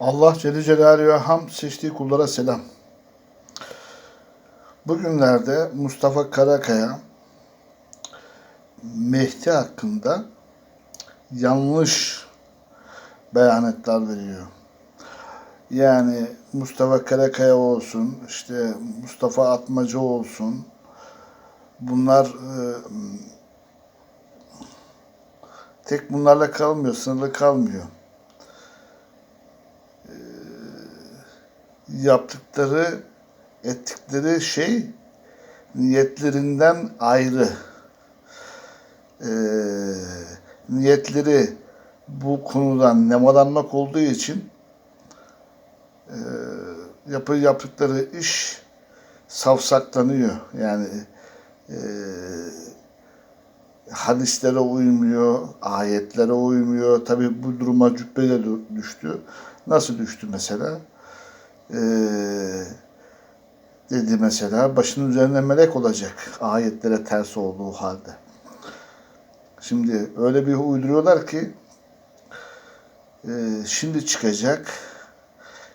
Allah Celle Celaluhu'ya ham seçtiği kullara selam. Bugünlerde Mustafa Karakaya Mehdi hakkında yanlış beyanetler veriyor. Yani Mustafa Karakaya olsun, işte Mustafa Atmaca olsun. Bunlar e, tek bunlarla kalmıyor, sınırlı kalmıyor. Yaptıkları, ettikleri şey niyetlerinden ayrı. Ee, niyetleri bu konudan nemalanmak olduğu için e, yapı yaptıkları iş savsaklanıyor. Yani e, hadislere uymuyor, ayetlere uymuyor. Tabi bu duruma cübbeyle düştü. Nasıl düştü mesela? Ee, dedi mesela başının üzerine melek olacak ayetlere ters olduğu halde. Şimdi öyle bir uyduruyorlar ki e, şimdi çıkacak,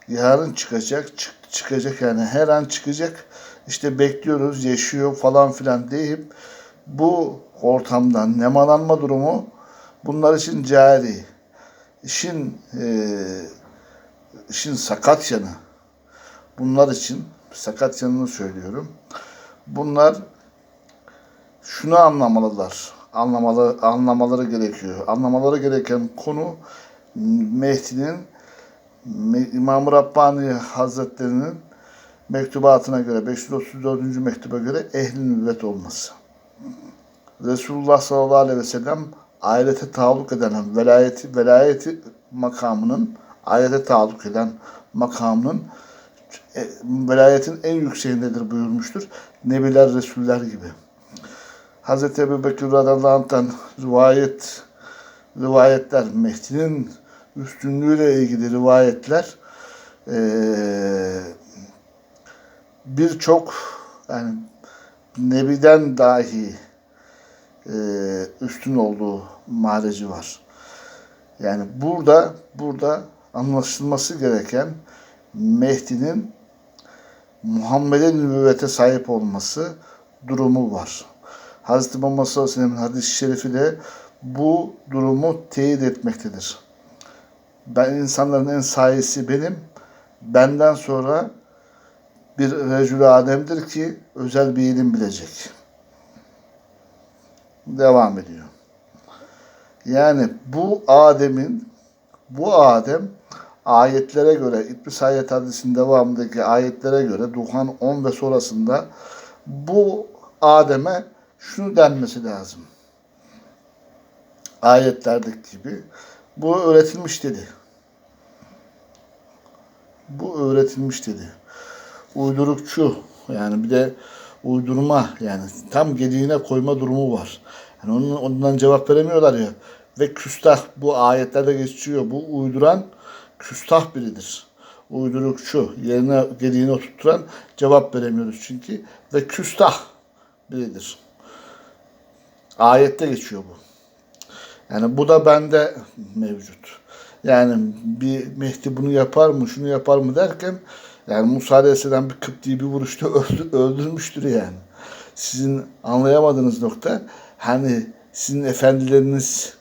yarın çıkacak, çık, çıkacak yani her an çıkacak. İşte bekliyoruz, yaşıyor falan filan deyip bu ortamdan nemalanma durumu bunlar için cari. İşin e, işin sakat yanı. Bunlar için sakat yanını söylüyorum. Bunlar şunu anlamalılar. Anlamalı, anlamaları gerekiyor. Anlamaları gereken konu Mehdi'nin İmam-ı Rabbani Hazretleri'nin mektubatına göre 534. mektuba göre ehli nübüvvet olması. Resulullah sallallahu aleyhi ve sellem ahirete taalluk eden velayeti, velayeti makamının ahirete taalluk eden makamının e, velayetin en yükseğindedir buyurmuştur. Nebiler, Resuller gibi. Hz. Ebu Bekir radıyallahu anh'tan rivayet, rivayetler, Mehdi'nin üstünlüğüyle ilgili rivayetler e, birçok yani Nebi'den dahi e, üstün olduğu mareci var. Yani burada burada anlaşılması gereken Mehdi'nin Muhammed'e nübüvvete sahip olması durumu var. Hz. Muhammed sallallahu aleyhi ve hadis-i şerifi de bu durumu teyit etmektedir. Ben insanların en sayesi benim. Benden sonra bir recül ademdir ki özel bir ilim bilecek. Devam ediyor. Yani bu Adem'in bu Adem ayetlere göre İbn Sayyid hadisinin devamındaki ayetlere göre Duhan 10 ve sonrasında bu Adem'e şunu denmesi lazım. Ayetlerdeki gibi bu öğretilmiş dedi. Bu öğretilmiş dedi. Uydurukçu yani bir de uydurma yani tam gediğine koyma durumu var. Yani onun, ondan cevap veremiyorlar ya. Ve küstah bu ayetlerde geçiyor. Bu uyduran küstah biridir. Uydurukçu, yerine gediğini oturturan cevap veremiyoruz çünkü. Ve küstah biridir. Ayette geçiyor bu. Yani bu da bende mevcut. Yani bir Mehdi bunu yapar mı, şunu yapar mı derken yani Musa Aleyhisselam bir Kıpti'yi bir vuruşta öldürmüştür yani. Sizin anlayamadığınız nokta hani sizin efendileriniz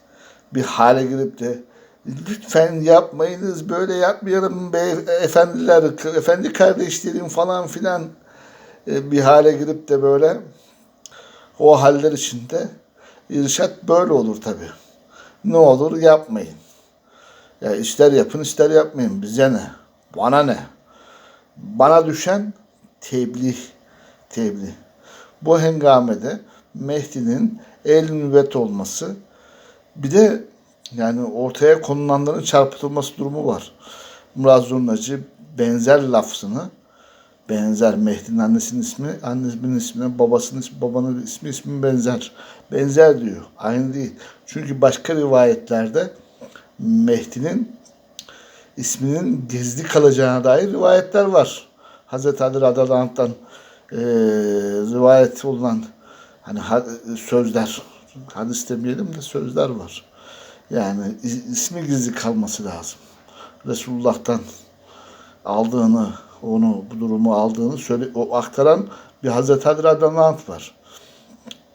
bir hale girip de lütfen yapmayınız böyle yapmayalım be efendiler efendi kardeşlerim falan filan e, bir hale girip de böyle o haller içinde irşat böyle olur tabi. Ne olur yapmayın. Ya ister yapın ister yapmayın bize ne? Bana ne? Bana düşen tebliğ. Tebliğ. Bu hengamede Mehdi'nin el nübet olması bir de yani ortaya konulanların çarpıtılması durumu var. Murat Zurnacı benzer lafzını benzer Mehdi'nin annesinin ismi, annesinin ismine, babasının ismi, babanın ismi, ismi benzer. Benzer diyor. Aynı değil. Çünkü başka rivayetlerde Mehdi'nin isminin gizli kalacağına dair rivayetler var. Hazreti Ali radıyallahu anh'tan e, rivayet olunan hani sözler, hadis demeyelim de sözler var. Yani ismi gizli kalması lazım. Resulullah'tan aldığını, onu bu durumu aldığını söyle, o aktaran bir Hazreti Ali radıyallahu var.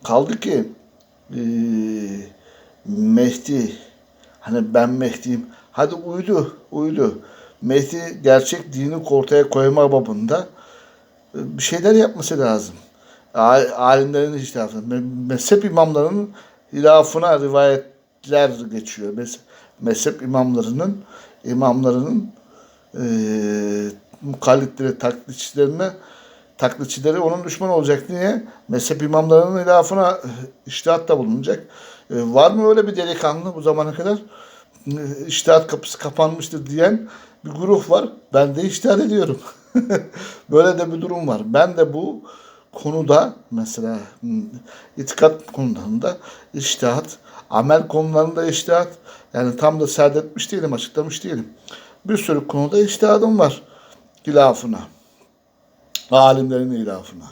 Kaldı ki eee, Mehdi hani ben Mehdi'yim hadi uydu uydu. Mehdi gerçek dini ortaya koyma babında e, bir şeyler yapması lazım. Alimlerin iştihafı, me- mezhep imamlarının hilafına rivayetler geçiyor. Mes- mezhep imamlarının imamlarının e, mukallitleri, taklitçilerine taklitçileri onun düşman olacak diye mezhep imamlarının hilafına e, iştihatta bulunacak. E, var mı öyle bir delikanlı bu zamana kadar? E, İştihat kapısı kapanmıştır diyen bir grup var. Ben de iştihat ediyorum. Böyle de bir durum var. Ben de bu konuda mesela itikat konularında iştihat, amel konularında iştihat yani tam da serdetmiş değilim, açıklamış değilim. Bir sürü konuda iştihadım var hilafına. Alimlerin hilafına.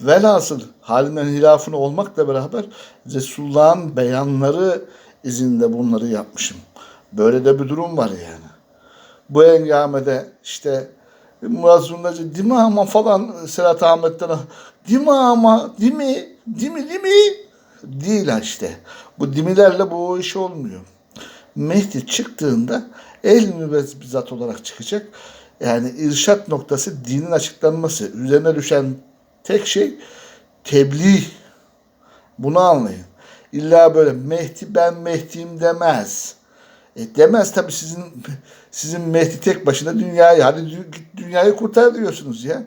Velhasıl halimlerin hilafına olmakla beraber Resulullah'ın beyanları izinde bunları yapmışım. Böyle de bir durum var yani. Bu engamede işte Murat Zurnacı değil mi ama falan Serhat Ahmet'ten değil mi ama değil mi değil mi değil işte. Bu dimilerle bu iş olmuyor. Mehdi çıktığında el mübezzat olarak çıkacak. Yani irşat noktası dinin açıklanması. Üzerine düşen tek şey tebliğ. Bunu anlayın. İlla böyle Mehdi ben Mehdi'yim demez. E demez tabi sizin sizin Mehdi tek başına dünyayı hadi dünyayı kurtar diyorsunuz ya.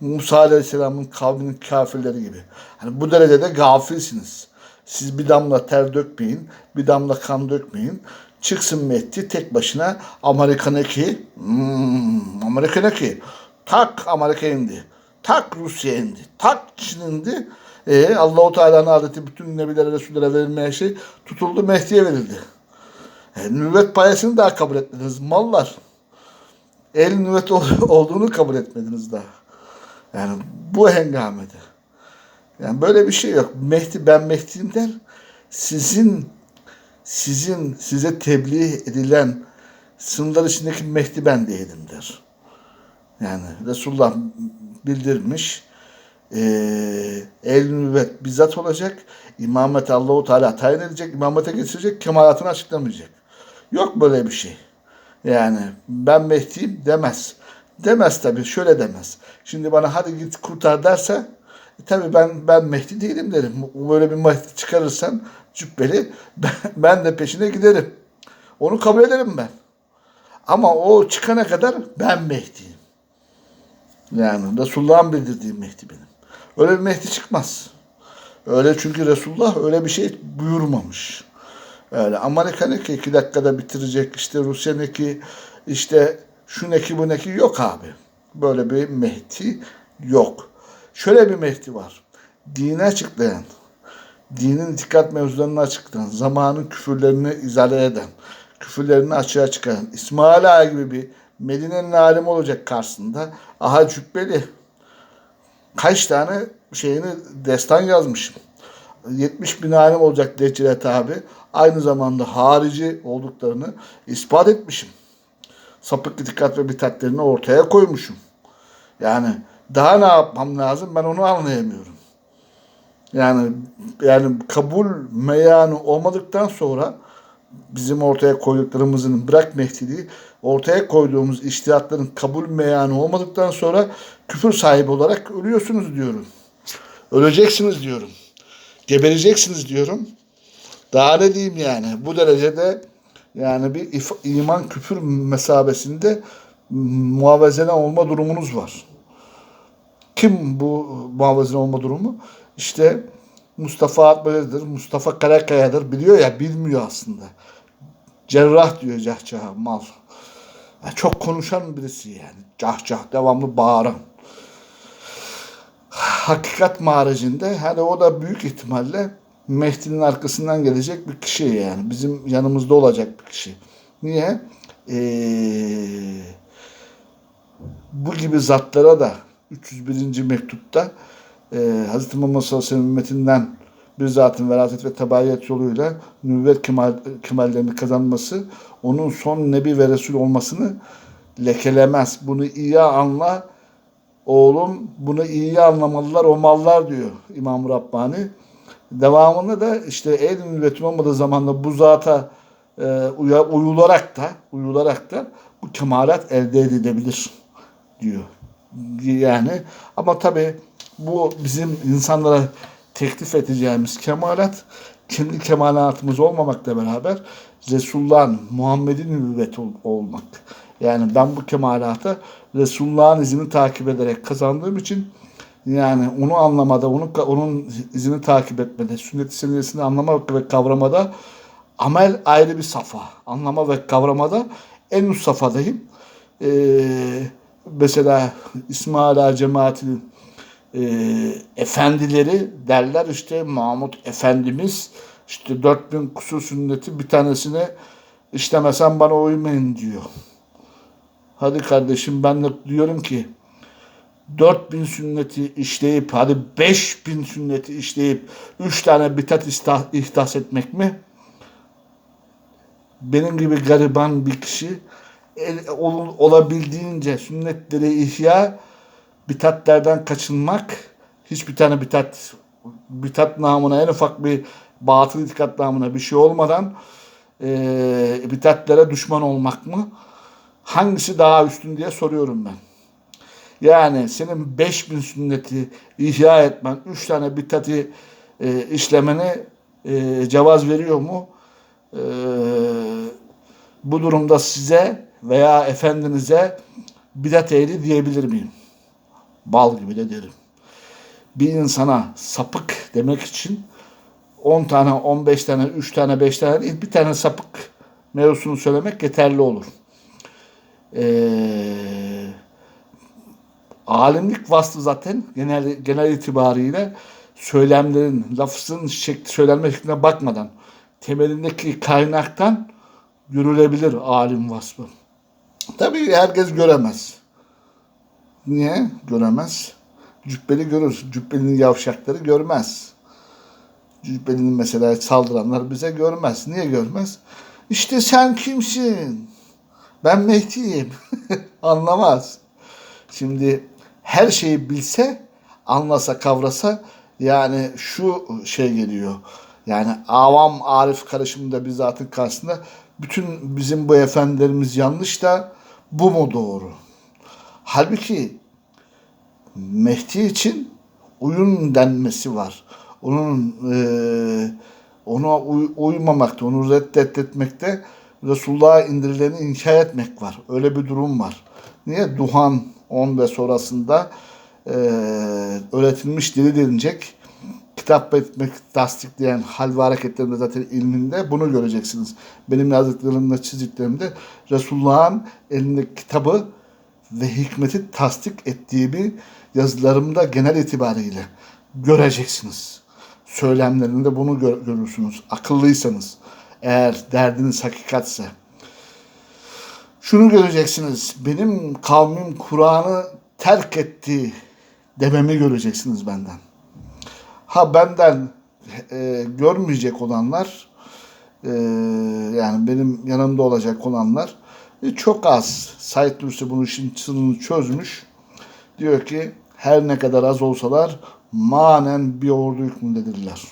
Musa Aleyhisselam'ın kavminin kafirleri gibi. Hani bu derecede gafilsiniz. Siz bir damla ter dökmeyin, bir damla kan dökmeyin. Çıksın Mehdi tek başına Amerikan eki, hmm, Amerikan eki, tak Amerika indi, tak Rusya indi, tak Çin indi. E, Allahu Teala'nın adeti bütün nebilere, resullere verilmeyen şey tutuldu Mehdi'ye verildi. Nüvvet payesini daha kabul etmediniz. Mallar. El nüvvet ol- olduğunu kabul etmediniz daha. Yani bu hengamede. Yani böyle bir şey yok. Mehdi ben Mehdi'yim der. Sizin sizin size tebliğ edilen sınırlar içindeki Mehdi ben değilim der. Yani Resulullah bildirmiş. Eee el nüvvet bizzat olacak. İmamet Allahu Teala tayin edecek. imamete geçirecek. Kemalatını açıklamayacak. Yok böyle bir şey. Yani ben Mehdi'yim demez. Demez tabii şöyle demez. Şimdi bana hadi git kurtar derse e, tabii ben ben Mehdi değilim derim. Böyle bir Mehdi çıkarırsan cübbeli ben, ben de peşine giderim. Onu kabul ederim ben. Ama o çıkana kadar ben Mehdi'yim. Yani Resulullah'ın bildirdiği Mehdi benim. Öyle bir Mehdi çıkmaz. Öyle çünkü Resulullah öyle bir şey buyurmamış. Öyle Amerika ne ki iki dakikada bitirecek işte Rusya ne ki işte şu ne ki bu ne ki yok abi. Böyle bir Mehdi yok. Şöyle bir Mehdi var. Dini açıklayan, dinin dikkat mevzularını açıklayan, zamanın küfürlerini izale eden, küfürlerini açığa çıkaran, İsmail Ağa gibi bir Medine'nin alimi olacak karşısında. Aha cübbeli. Kaç tane şeyini destan yazmışım. 70 bin alim olacak Deccilet abi. Aynı zamanda harici olduklarını ispat etmişim. Sapık dikkat ve bitatlerini ortaya koymuşum. Yani daha ne yapmam lazım ben onu anlayamıyorum. Yani yani kabul meyanı olmadıktan sonra bizim ortaya koyduklarımızın bırak Mehdiliği ortaya koyduğumuz iştihatların kabul meyanı olmadıktan sonra küfür sahibi olarak ölüyorsunuz diyorum. Öleceksiniz diyorum. Gebereceksiniz diyorum. Daha ne diyeyim yani bu derecede yani bir iman küfür mesabesinde muhavezene olma durumunuz var. Kim bu muhavezene olma durumu? İşte Mustafa Atmali'dir, Mustafa Karakaya'dır. Biliyor ya bilmiyor aslında. Cerrah diyor cahçaha mal. Ya çok konuşan birisi yani. Cahcah devamlı bağıran. Hakikat maricinde hani o da büyük ihtimalle Mehdi'nin arkasından gelecek bir kişi yani. Bizim yanımızda olacak bir kişi. Niye? Ee, bu gibi zatlara da 301. mektupta e, Hz. Muhammed sallallahu aleyhi ve sellem bir zatın veraset ve tebayet yoluyla nüvvet kemal, kemallerini kazanması onun son nebi ve resul olmasını lekelemez. Bunu iyi anla oğlum bunu iyi anlamalılar o mallar diyor İmam Rabbani. Devamında da işte el nübbetin olmadığı zamanda bu zata e, uyularak da uyularak da bu kemalat elde edilebilir diyor. Yani ama tabi bu bizim insanlara teklif edeceğimiz kemalat kendi kemalatımız olmamakla beraber Resulullah'ın Muhammed'in nübüvveti ol- olmak. Yani ben bu kemalata Resulullah'ın izini takip ederek kazandığım için yani onu anlamada, onu onun izini takip etmede, sünnet-i seniyesini anlamak ve kavramada amel ayrı bir safa. Anlama ve kavramada en üst safhadayım. Ee, mesela İsmail Ağa cemaatinin e, efendileri derler işte Mahmut Efendimiz işte 4000 kusur sünneti bir tanesine işlemesen bana uymayın diyor. Hadi kardeşim ben de diyorum ki 4000 sünneti işleyip hadi 5000 sünneti işleyip 3 tane bitat ihdas etmek mi? Benim gibi gariban bir kişi olabildiğince sünnetleri ihya bitatlerden kaçınmak hiçbir tane bitat bitat namına en ufak bir batıl itikat namına bir şey olmadan e, bitatlere düşman olmak mı? Hangisi daha üstün diye soruyorum ben. Yani senin 5000 sünneti ihya etmen, 3 tane bitati e, işlemeni e, cevaz veriyor mu? E, bu durumda size veya efendinize bidat ehli diyebilir miyim? Bal gibi de derim. Bir insana sapık demek için 10 tane, 15 tane, 3 tane, 5 tane değil, bir tane sapık mevzusunu söylemek yeterli olur. Eee alimlik vasfı zaten genel genel itibariyle söylemlerin, lafızın şekli, söylenme şekline bakmadan temelindeki kaynaktan görülebilir alim vasfı. Tabii herkes göremez. Niye? Göremez. Cübbeli görür. Cübbelinin yavşakları görmez. Cübbelinin mesela saldıranlar bize görmez. Niye görmez? İşte sen kimsin? Ben Mehdi'yim. Anlamaz. Şimdi her şeyi bilse, anlasa, kavrasa yani şu şey geliyor. Yani avam arif karışımında bizzatın karşısında bütün bizim bu efendilerimiz yanlış da bu mu doğru? Halbuki Mehdi için uyum denmesi var. Onun eee ona uy- uymamakta, onu reddetmekte Resulullah'a indirileni inkar etmek var. Öyle bir durum var. Niye? Duhan 10 ve sonrasında eee öğretilmiş dili denilecek. Kitap etmek, tasdikleyen hal ve hareketlerinde zaten ilminde bunu göreceksiniz. Benim yazdıklarımda, çizdiklerimde Resulullah'ın elindeki kitabı ve hikmeti tasdik ettiği bir yazılarımda genel itibariyle göreceksiniz. Söylemlerinde bunu gör- görürsünüz. Akıllıysanız, eğer derdiniz hakikatse. Şunu göreceksiniz. Benim kavmim Kur'an'ı terk etti dememi göreceksiniz benden. Ha benden e, görmeyecek olanlar e, yani benim yanımda olacak olanlar e, çok az. Said Nursi bunun işin sırrını çözmüş. Diyor ki her ne kadar az olsalar manen bir ordu hükmündedirler.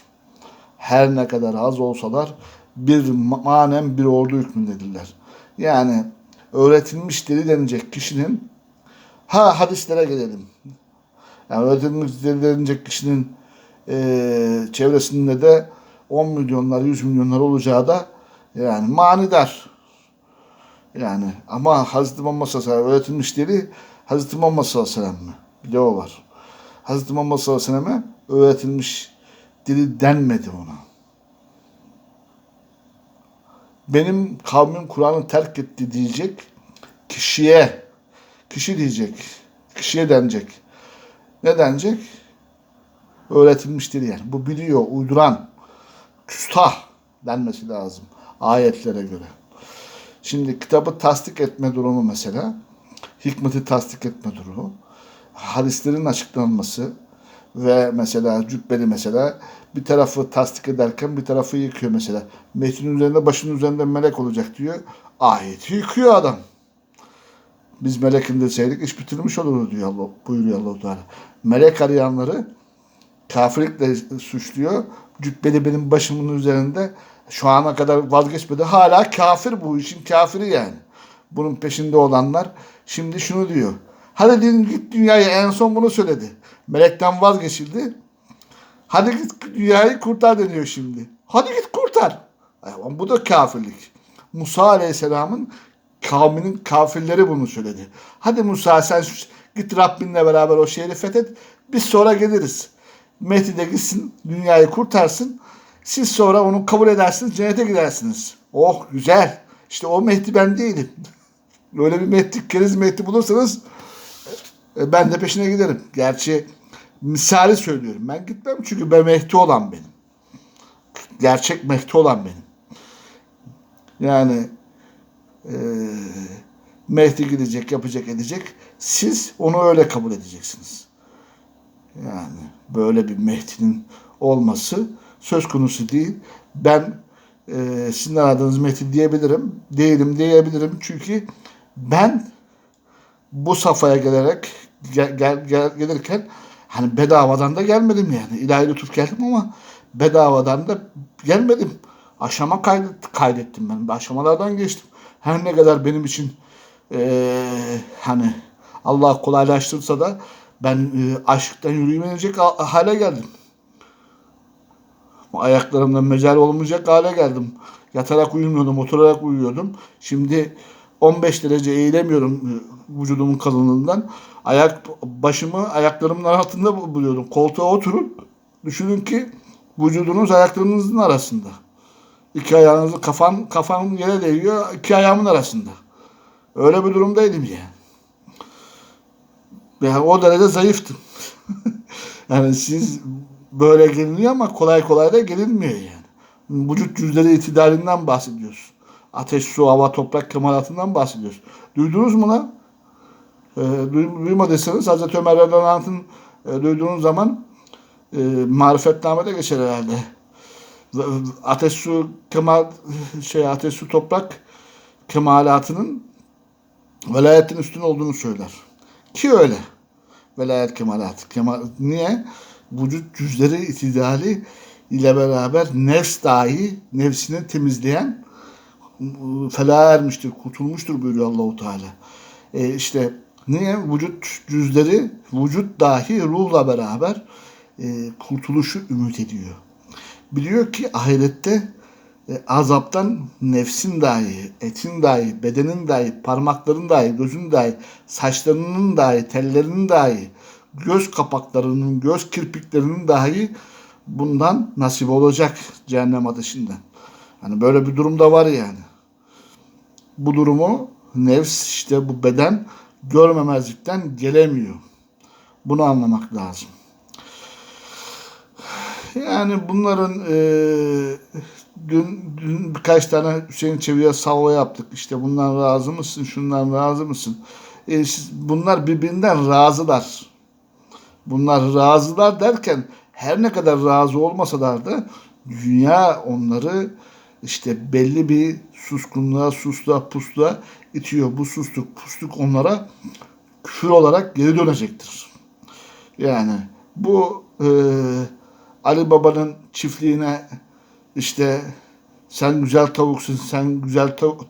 Her ne kadar az olsalar bir manen bir ordu hükmündedirler. Yani öğretilmiş deli denilecek kişinin ha hadislere gelelim. Yani öğretilmiş deli denilecek kişinin e, çevresinde de 10 milyonlar 100 milyonlar olacağı da yani manidar. Yani ama Hazreti Muhammed sallallahu aleyhi ve sellem öğretilmiş deli Hazreti Muhammed sallallahu aleyhi ve sellem mi? Bir de o var. Hazreti Muhammed sallallahu aleyhi ve selleme öğretilmiş dili denmedi ona. Benim kavmim Kur'an'ı terk etti diyecek kişiye, kişi diyecek, kişiye denecek. Ne denecek? Öğretilmiş dili yani. Bu biliyor, uyduran, küstah denmesi lazım ayetlere göre. Şimdi kitabı tasdik etme durumu mesela, hikmeti tasdik etme durumu, hadislerin açıklanması ve mesela cübbeli mesela bir tarafı tasdik ederken bir tarafı yıkıyor mesela. Metnin üzerinde başının üzerinde melek olacak diyor. Ayeti yıkıyor adam. Biz melek indirseydik iş bitirmiş olurdu diyor Allah, buyuruyor Allah-u Teala. Melek arayanları kafirlikle suçluyor. Cübbeli benim başımın üzerinde şu ana kadar vazgeçmedi. Hala kafir bu işin kafiri yani. Bunun peşinde olanlar şimdi şunu diyor. Hadi din git dünyaya en son bunu söyledi. Melekten vazgeçildi. Hadi git dünyayı kurtar deniyor şimdi. Hadi git kurtar. Ama bu da kafirlik. Musa Aleyhisselam'ın kavminin kafirleri bunu söyledi. Hadi Musa sen git Rabbinle beraber o şehri fethet. Biz sonra geliriz. Mehdi de gitsin dünyayı kurtarsın. Siz sonra onu kabul edersiniz cennete gidersiniz. Oh güzel. İşte o Mehdi ben değilim. Böyle bir Mehdi, keriz Mehdi bulursanız e, ben de peşine giderim. Gerçi misali söylüyorum. Ben gitmem çünkü ben Mehdi olan benim. Gerçek Mehdi olan benim. Yani e, Mehdi gidecek, yapacak, edecek. Siz onu öyle kabul edeceksiniz. Yani böyle bir Mehdi'nin olması söz konusu değil. Ben e, sizin aradığınız Mehdi diyebilirim. Değilim diyebilirim. Çünkü ben bu safhaya gelerek gel, gel, gel- gelirken hani bedavadan da gelmedim yani. İlahi lütuf geldim ama bedavadan da gelmedim. Aşama kaydet, kaydettim ben. Aşamalardan geçtim. Her ne kadar benim için eee, hani Allah kolaylaştırsa da ben eee, aşktan yürüyemeyecek ha- hale geldim. Ayaklarımdan mecal olmayacak hale geldim. Yatarak uyumuyordum, oturarak uyuyordum. Şimdi 15 derece eğilemiyorum e, vücudumun kalınlığından. Ayak başımı ayaklarımın altında bu- buluyordum. Koltuğa oturun. Düşünün ki vücudunuz ayaklarınızın arasında. İki ayağınızı kafan kafam yere değiyor. iki ayağımın arasında. Öyle bir durumdaydım yani. Yani o derece zayıftım. yani siz böyle geliniyor ama kolay kolay da gelinmiyor yani. Vücut cüzleri itidalinden bahsediyoruz. Ateş, su, hava, toprak kemalatından bahsediyoruz. Duydunuz mu lan? E, duy- duymadıysanız Hazreti Ömer radıyallahu anh'ın e, duyduğunuz zaman e, marifetnamede geçer herhalde. Ateş, su, kemal, şey, ateş, su, toprak kemalatının velayetin üstün olduğunu söyler. Ki öyle. Velayet kemalat. Kemal, niye? Vücut cüzleri itidali ile beraber nefs dahi nefsini temizleyen felah ermiştir, kurtulmuştur buyuruyor Allahu Teala. E işte niye? Vücut cüzleri, vücut dahi ruhla beraber e, kurtuluşu ümit ediyor. Biliyor ki ahirette e, azaptan nefsin dahi, etin dahi, bedenin dahi, parmakların dahi, gözün dahi, saçlarının dahi, tellerinin dahi, göz kapaklarının, göz kirpiklerinin dahi bundan nasip olacak cehennem ateşinden. Hani böyle bir durumda var yani. Bu durumu nefs işte bu beden görmemezlikten gelemiyor. Bunu anlamak lazım. Yani bunların e, dün, dün birkaç tane Hüseyin Çevi'ye salva yaptık. İşte bundan razı mısın? Şundan razı mısın? E, siz- bunlar birbirinden razılar. Bunlar razılar derken her ne kadar razı olmasalar da dünya onları işte belli bir suskunluğa, susluğa, pusluğa itiyor. Bu susluk, pusluk onlara küfür olarak geri dönecektir. Yani bu e, Ali Baba'nın çiftliğine işte sen güzel tavuksun, sen güzel tav-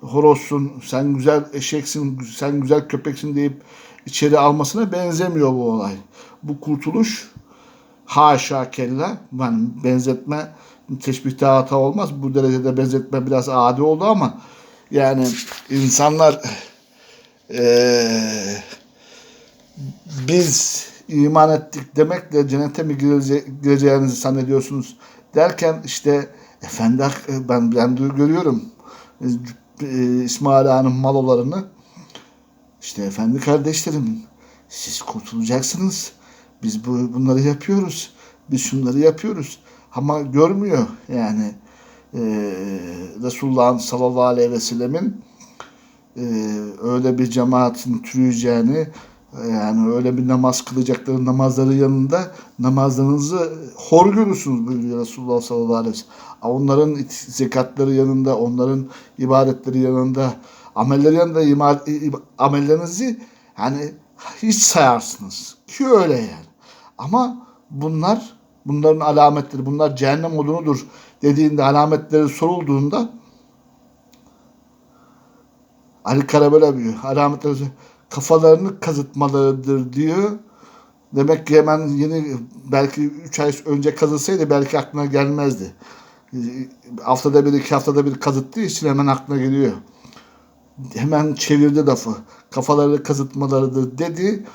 horozsun, sen güzel eşeksin, sen güzel köpeksin deyip içeri almasına benzemiyor bu olay. Bu kurtuluş haşa kella yani benzetme teşbihte hata olmaz. Bu derecede benzetme biraz adi oldu ama yani insanlar eee biz iman ettik demekle cennete mi girece- gireceğinizi zannediyorsunuz derken işte efendi hak- ben ben görüyorum. E, İsmail Ağa'nın malolarını. İşte efendi kardeşlerim siz kurtulacaksınız. Biz bu bunları yapıyoruz. Biz şunları yapıyoruz ama görmüyor yani e, Resulullah'ın sallallahu aleyhi ve sellemin e, öyle bir cemaatin türüyeceğini Yani öyle bir namaz kılacakları namazları yanında namazlarınızı hor görürsünüz buyuruyor Resulullah sallallahu aleyhi ve sellem. Onların zekatları yanında, onların ibadetleri yanında, amelleri yanında ima- amellerinizi yani hiç sayarsınız. Ki öyle yani. Ama bunlar bunların alametleri, bunlar cehennem odunudur dediğinde alametleri sorulduğunda Ali Karabela diyor. Alametleri kafalarını kazıtmalarıdır diyor. Demek ki hemen yeni belki 3 ay önce kazıtsaydı belki aklına gelmezdi. Haftada bir iki haftada bir kazıttığı için hemen aklına geliyor. Hemen çevirdi lafı. Kafaları kazıtmalarıdır dedi.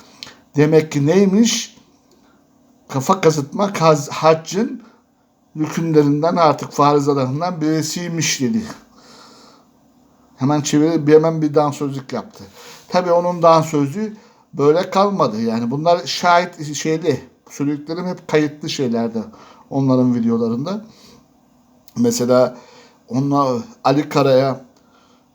Demek ki neymiş? Kafa kazıtma kaz, haccın rükünlerinden artık farizalerinden birisiymiş dedi. Hemen çevirip bir hemen bir dansözlük yaptı. Tabii onun dansözlüğü böyle kalmadı. Yani bunlar şahit şeyli. Söylediklerim hep kayıtlı şeylerde onların videolarında. Mesela onunla Ali Kara'ya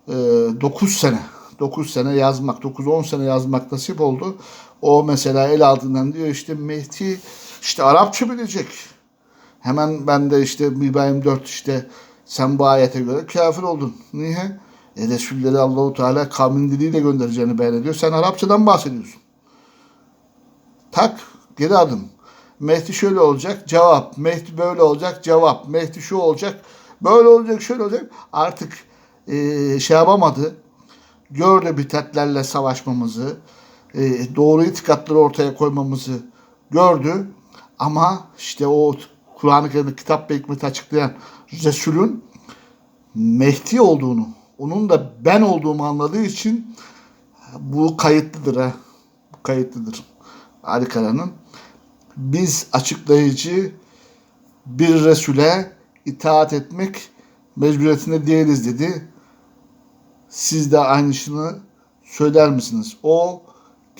9 sene 9 sene yazmak, 9-10 sene yazmak nasip oldu. O mesela el altından diyor işte Mehdi işte Arapça bilecek. Hemen ben de işte İbrahim 4 işte sen bu ayete göre kafir oldun. Niye? E Resulleri Allahu Teala kavmin diliyle göndereceğini beyan ediyor. Sen Arapçadan bahsediyorsun. Tak geri adım. Mehdi şöyle olacak cevap. Mehdi böyle olacak cevap. Mehdi şu olacak böyle olacak şöyle olacak. Artık e, şey yapamadı. Gördü bitatlerle savaşmamızı. e, doğru itikatları ortaya koymamızı gördü. Ama işte o Kur'an-ı Kerim'de kitap ve hikmeti açıklayan Resul'ün Mehdi olduğunu, onun da ben olduğumu anladığı için bu kayıtlıdır ha. Bu kayıtlıdır. Ali. Biz açıklayıcı bir Resul'e itaat etmek mecburiyetinde değiliz dedi. Siz de aynısını söyler misiniz? O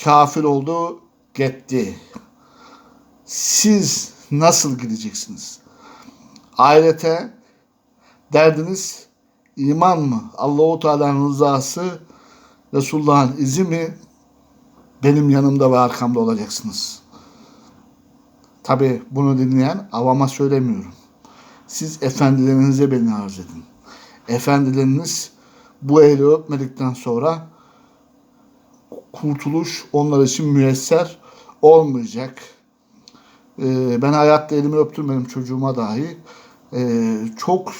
kafir oldu, gitti. Siz nasıl gideceksiniz? Ahirete derdiniz iman mı? Allahu Teala'nın rızası, Resulullah'ın izi mi? Benim yanımda ve arkamda olacaksınız. Tabi bunu dinleyen avama söylemiyorum. Siz efendilerinize beni arz edin. Efendileriniz bu eli öpmedikten sonra kurtuluş onlar için müyesser olmayacak. Ee, ben hayatta elimi öptürmedim çocuğuma dahi. Ee, çok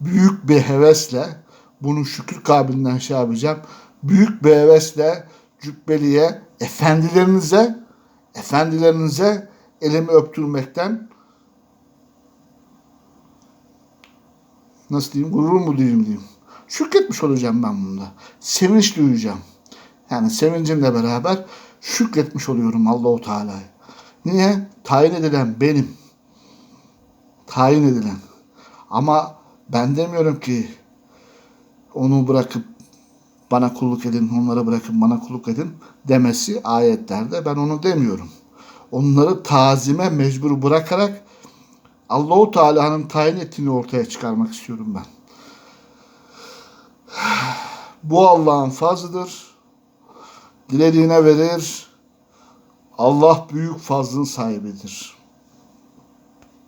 büyük bir hevesle bunu şükür kabilinden şey yapacağım. Büyük bir hevesle cübbeliye efendilerinize efendilerinize elimi öptürmekten nasıl diyeyim gurur mu diyeyim diyeyim. Şükretmiş olacağım ben bunda. Sevinç duyacağım. Yani sevincimle beraber şükretmiş oluyorum Allahu Teala'ya. Niye? Tayin edilen benim. Tayin edilen. Ama ben demiyorum ki onu bırakıp bana kulluk edin, onlara bırakıp bana kulluk edin demesi ayetlerde. Ben onu demiyorum. Onları tazime mecbur bırakarak Allahu Teala'nın tayin ettiğini ortaya çıkarmak istiyorum ben. Bu Allah'ın fazlıdır. Dilediğine verir. Allah büyük fazlın sahibidir.